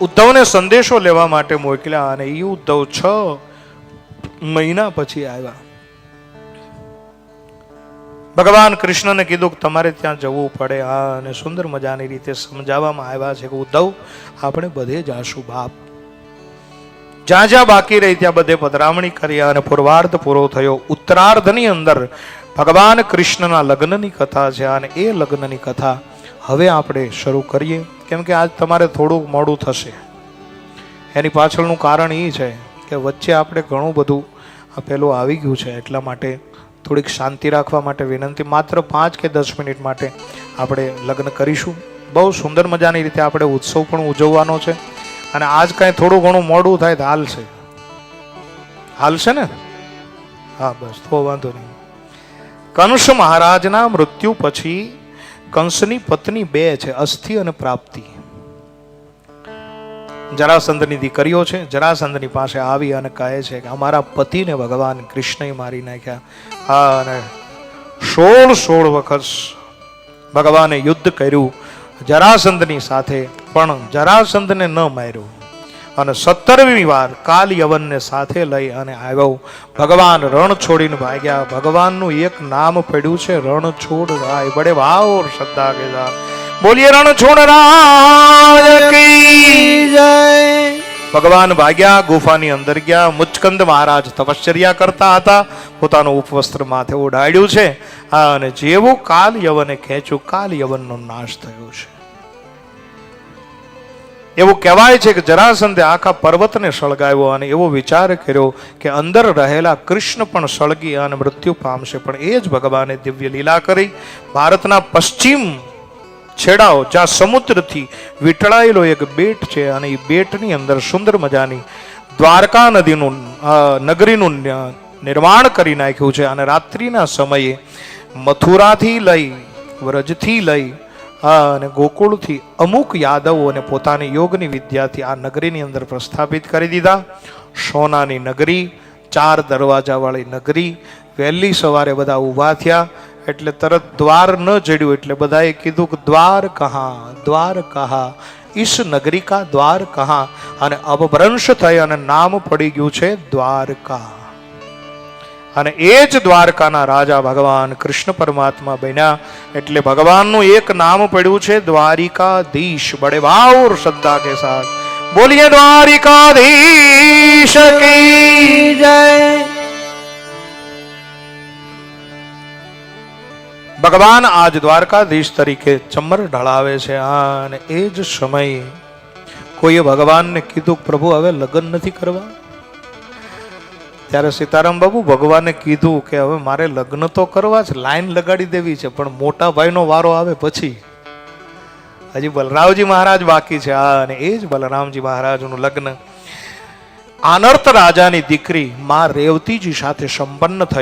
ઉદ્ધવને સંદેશો લેવા માટે મોકલ્યા અને એ ઉદ્ધવ છ મહિના પછી આવ્યા. ભગવાન કૃષ્ણને કીધું કે તમારે ત્યાં જવું પડે. આ અને સુંદર મજાની રીતે સમજાવવામાં આવ્યા છે કે ઉદ્ધવ, આપણે બધે જાશું બાપ. જ્યાં જ્યાં બાકી રહી ત્યાં બધે પધરામણી કરી અને પૂર્વાર્ધ પૂરો થયો. ઉત્તરાર્ધની અંદર ભગવાન કૃષ્ણના લગ્નની કથા છે અને એ લગ્નની કથા હવે આપણે શરૂ કરીએ. કેમ કે આજ તમારે થોડુંક મોડું થશે. એની પાછળનું કારણ એ છે કે વચ્ચે આપણે ઘણું બધું પેલું આવી ગયું છે એટલા માટે થોડીક શાંતિ રાખવા માટે વિનંતી. માત્ર પાંચ કે દસ મિનિટ માટે આપણે લગ્ન કરીશું. બહુ સુંદર મજાની રીતે આપણે ઉત્સવ પણ ઉજવવાનો છે. અને આજ કાંઈ થોડું ઘણું મોડું થાય તો હાલશે હાલશે ને? હા, બસ, તો વાંધો નહીં. કંસ મહારાજના મૃત્યુ પછી કંસની પત્ની બે છે, અસ્થિ અને પ્રાપ્તિ. જરાસંધની દીકરીઓ છે, જરાસંધની પાસે આવી અને કહે છે કે અમારા પતિને ભગવાન કૃષ્ણએ મારી નાખ્યા. હા, અને સોળ સોળ વખત ભગવાને યુદ્ધ કર્યું. જરાસંધની સાથે પણ જરાસંધને ન માર્યો. અને સત્તરમી વાર કાલ યવનને સાથે લઈ અને આવ્યો. ભગવાન રણ છોડીને ભાગ્યા. ભગવાનનું એક નામ પડ્યું છે, રણ છોડ રાય. બડે વાવ શ્રદ્ધા કે બોલીએ, રણ છોડ રાય કી જય. ભગવાન ભાગ્યા, ગુફાની અંદર ગયા. મુચકંદ મહારાજ તપશ્ચર્યા કરતા હતા. પોતાનું ઉપવસ્ત્ર માથે ઓઢાડ્યું છે. અને જેવું કાલ યવને ખેંચ્યું કાલ યવનનો નાશ થયો છે. એવું કહેવાય છે કે જરાસંધે આખા પર્વતને સળગાવ્યો અને એવો વિચાર કર્યો કે અંદર રહેલા કૃષ્ણ પણ સળગી અને મૃત્યુ પામશે. પણ એ જ ભગવાને દિવ્ય લીલા કરી. ભારતના પશ્ચિમ છેડાઓ જ્યાં સમુદ્રથી વીંટળાયેલો એક બેટ છે અને એ બેટની અંદર સુંદર મજાની દ્વારકા નદીનું નગરીનું નિર્માણ કરી નાખ્યું છે. અને રાત્રિના સમયે મથુરાથી લઈ, વ્રજથી લઈ અને ગોકુળથી અમુક યાદવોને પોતાની યોગની વિદ્યાથી આ નગરીની અંદર પ્રસ્થાપિત કરી દીધા. સોનાની નગરી, ચાર દરવાજાવાળી નગરી, વહેલી સવારે બધા ઊભા થયા, એટલે તરત દ્વાર ન જડ્યું, એટલે બધાએ કીધું કે, દ્વાર કહા દ્વાર કહા, ઈસ નગરી દ્વાર કહા? અને અપભ્રંશ થઈ અને નામ પડી ગયું છે દ્વારકા અને એ જ દ્વારકાના રાજા ભગવાન કૃષ્ણ પરમાત્મા બન્યા. એટલે ભગવાનનું એક નામ પડ્યું છે દ્વારિકાધીશ. બડે ભાવ શ્રદ્ધા કે સાથ. બોલીએ દ્વારિકાધીશ કી જય. ભગવાન આજ દ્વારકાધીશ તરીકે ચમર ઢળાવે છે. અને એ જ સમયે કોઈએ ભગવાનને કીધું પ્રભુ, હવે લગ્ન નથી કરવા? ત્યારે સીતારામ બાબુ ભગવાને કીધું કે હવે મારે લગ્ન તો કરવા જ લાઈન લગાડી દેવી છે, પણ મોટા ભાઈનો વારો આવે પછી. હજી બલરામજી મહારાજ બાકી છે આ અને એ જ બલરામજી મહારાજનું લગ્ન. આનર્ત રાજાની દીકરી માં રેવતીજી સાથે સંપન્ન થઈ